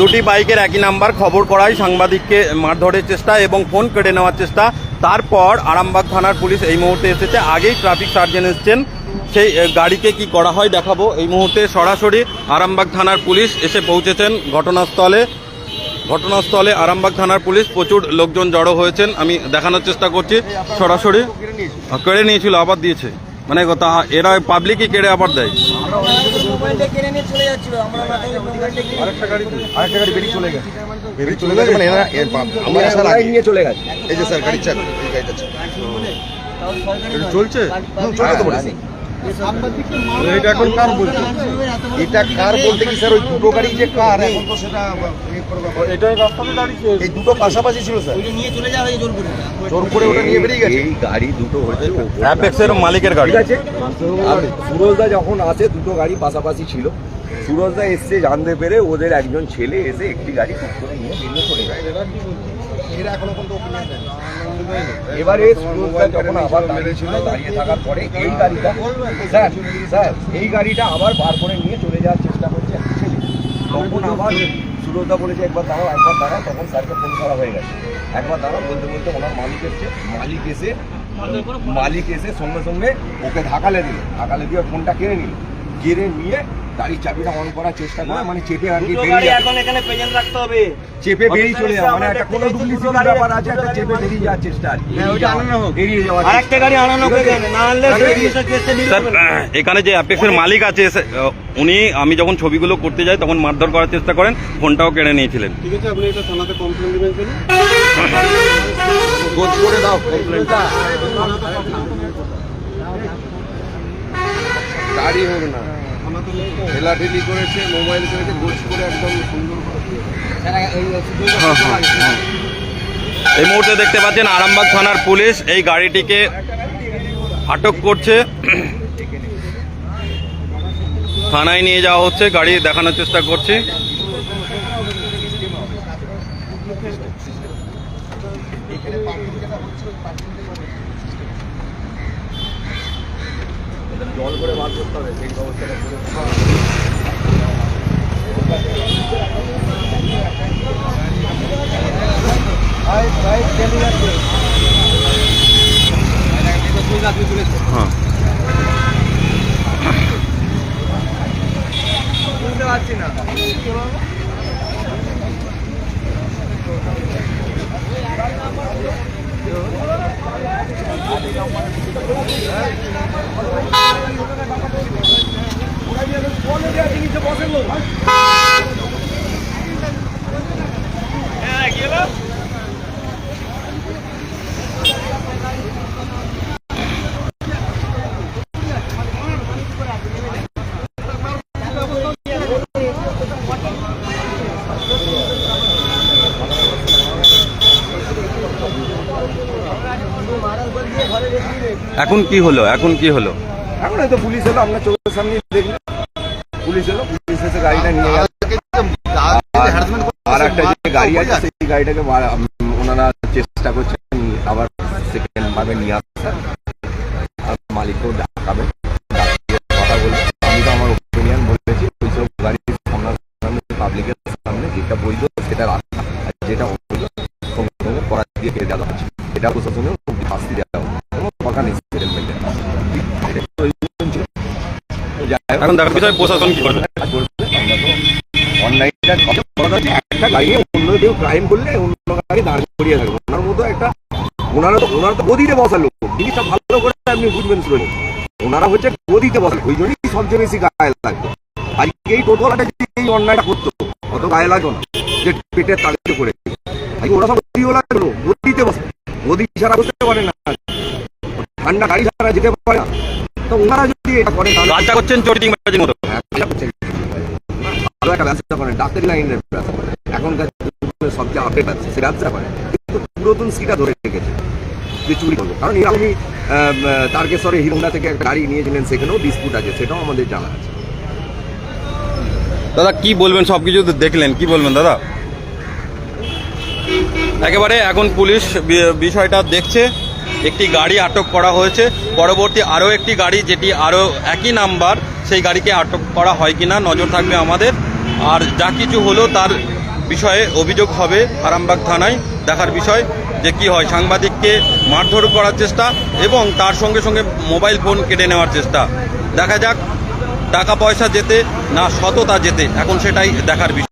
দুটি বাইকের একই নাম্বার খবর করায় সাংবাদিককে মারধরের চেষ্টা এবং ফোন কেড়ে নেওয়ার চেষ্টা। তারপর আরামবাগ থানার পুলিশ এই মুহূর্তে এসেছে। আগেই ট্রাফিক সার্জন এসছেন। সেই গাড়িকে কি করা হয় দেখাবো। এই মুহূর্তে সরাসরি আরামবাগ থানার পুলিশ এসে পৌঁছেছেন ঘটনাস্থলে। ঘটনাস্থলে আরামবাগ থানার পুলিশ প্রচুর লোকজন জড়ো হয়েছেন। আমি দেখানোর চেষ্টা করছি। সরাসরি কেড়ে নিয়েছিল, আবার দিয়েছে। মানে তা, এরা পাবলিকই কেড়ে আবার দেয়। আরেকটা গাড়ি আরেকটা গাড়ি বেরিয়ে চলে গেছে। বেরিয়ে চলে গেছে মানে এরা আমরা আসার আগে নিয়ে চলে গেছে এই যে স্যার গাড়ি চাবি এই গাড়িটা চলছে? চলে তো বলেছি এটা এখন কার বলছে? এটা কার বলতে কি স্যার ওই দুটো গাড়ি যে কার এখন তো সেটা করে ব্যাপার। এটাই রাস্তাতে দাঁড়িয়েছে এই দুটো পাশাপাশি ছিল স্যার। ওইটা নিয়ে চলে যাওয়া জোর করে। জোর করে ওটা নিয়ে বেরিয়ে গেছে। এই গাড়ি দুটো হচ্ছে অ্যাপেক্সের মালিকের গাড়ি। ঠিক আছে আর সুরজদা যখন আসে দুটো গাড়ি পাশাপাশি ছিল। সুরজদা এসছে জানতে পেরে ওদের একজন ছেলে এসে একটি গাড়ি ঠিক করে নিয়ে বেরিয়ে চলে যায়। এরা এখনও পর্যন্ত ওপেনিং দেয় এবারে সুরজদা যখন আবার দাঁড়িয়েছিল দাঁড়িয়ে থাকার পরে এই গাড়িটা স্যার স্যার এই গাড়িটা আবার বার করে নিয়ে চলে যাওয়ার চেষ্টা করছে একটা ছেলে তখন আবার সুরজদা বলেছে একবার দাঁড়াও একবার দাঁড়াও। তখন স্যারকে ফোন করা হয়ে গেছে। একবার দাঁড়াও বলতে বলতে ওনার মালিক এসছে। মালিক এসে মালিক এসে সঙ্গে সঙ্গে ওকে ধাকালে দিল। ঢাকালে দিয়ে ফোনটা কেড়ে নিল। কেড়ে নিয়ে গাড়ির চাবিটা অন করার চেষ্টা করে মানে চেপে আর কি বেরিয়ে এখন এখানে প্রেজেন্ট রাখতে হবে। চেপে বেরিয়ে চলে যাওয়া মানে একটা কোনো ডুপ্লিসিটি ব্যাপার আছে একটা চেপে বেরিয়ে যাওয়ার চেষ্টা আর কি। বেরিয়ে যাওয়ার আর একটা গাড়ি আনানো হবে কেন না আনলে স্যার এখানে যে অ্যাপেক্সের মালিক আছে উনি আমি যখন ছবিগুলো করতে যাই তখন মারধর করার চেষ্টা করেন ফোনটাও কেড়ে নিয়েছিলেন। ঠিক আছে আপনি এটা থানাতে কমপ্লেন দিবেন গোজ করে দাও কমপ্লেনটা গাড়ি হবে না। করেছে, মোবাইল করেছে করে একদম সুন্দর এই মুহূর্তে দেখতে পাচ্ছেন আরামবাগ থানার পুলিশ এই গাড়িটিকে আটক করছে। থানায় নিয়ে যাওয়া হচ্ছে, গাড়ি দেখানোর চেষ্টা করছি। জল করে বার করতে হবে সেই ব্যবস্থাটা করে হ্যাঁ। বুঝতে পারছি না। এখন কি হলো? এখন কি হলো? এখন হয়তো পুলিশ এলো, আমরা চোখের সামনে দেখলাম। পুলিশ এসে গাড়িটা নিয়ে আর একটা যে গাড়ি আছে সেই গাড়িটাকে ওনারা চেষ্টা করছেন আবার সেকেন্ড ভাবে নিয়ে আসার আর মালিককেও ডাকাবে। কথা বলবে আমি তো আমার ওপিনিয়ন বলেছি ওইসব গাড়ির সামনে পাবলিকের সামনে যেটা বৈধ সেটা রাখা। আর যেটা অবৈধ সঙ্গে সঙ্গে দিয়ে ফেলে দেওয়া হচ্ছে? এটা প্রশাসনের শাস্তি দেওয়া হবে। কোনো কথা নেই সেটেলমেন্টের দেখার বিষয় প্রশাসন কি করবে? অনলাইনটা কথা একটা গাড়ি অন্য কেউ ক্রাইম করলে অন্য গাড়ি দাঁড় করিয়ে থাকবে ওনার মতো একটা ওনারা তো ওনারা তো গদিতে বসা লোক। জিনিসটা ভালো করে আপনি বুঝবেন শুনে ওনারা হচ্ছে গদিতে বসে ওই জন্যই সবচেয়ে বেশি গায়ে লাগবে আজকে এই টোটোলাটা যদি এই অন্যায়টা করতো অত গায়ে লাগতো না। যে পেটের তাগিদে করে। আজকে ওরা সব গদিওয়ালা হলো গদিতে বসে। গদি ছাড়া বসতে পারে না। ঠান্ডা গাড়ি ছাড়া যেতে পারে না। তো ওনারা যদি এটা করে করছেন মতো। হ্যাঁ, ব্যবসা করে ডাক্তারি লাইনের ব্যবসা করে। এখনকার সবচেয়ে আপডেট আছে, সে ব্যবসা করে। কিন্তু পুরাতন সিটা ধরে রেখেছে যে চুরি করব। কারণ এরকমই তারকেশ্বরে হিরোন্ডা থেকে একটা গাড়ি নিয়েছিলেন, সেখানেও ডিসপুট আছে, সেটাও আমাদের জানা আছে। দাদা, কি বলবেন? সব কিছু দেখলেন, কি বলবেন দাদা? একেবারে এখন পুলিশ বিষয়টা দেখছে, একটি গাড়ি আটক করা হয়েছে। পরবর্তী আরও একটি গাড়ি, যেটি আরও একই নাম্বার, সেই গাড়িকে আটক করা হয় কিনা, নজর থাকবে আমাদের। আর যা কিছু হলো তার বিষয়ে অভিযোগ হবে আরামবাগ থানায় দেখার বিষয় যে কি হয়। সাংবাদিককে মারধর করার চেষ্টা এবং তার সঙ্গে সঙ্গে মোবাইল ফোন কেটে নেওয়ার চেষ্টা। দেখা যাক, টাকা পয়সা যেতে না সততা যেতে, এখন সেটাই দেখার বিষয়।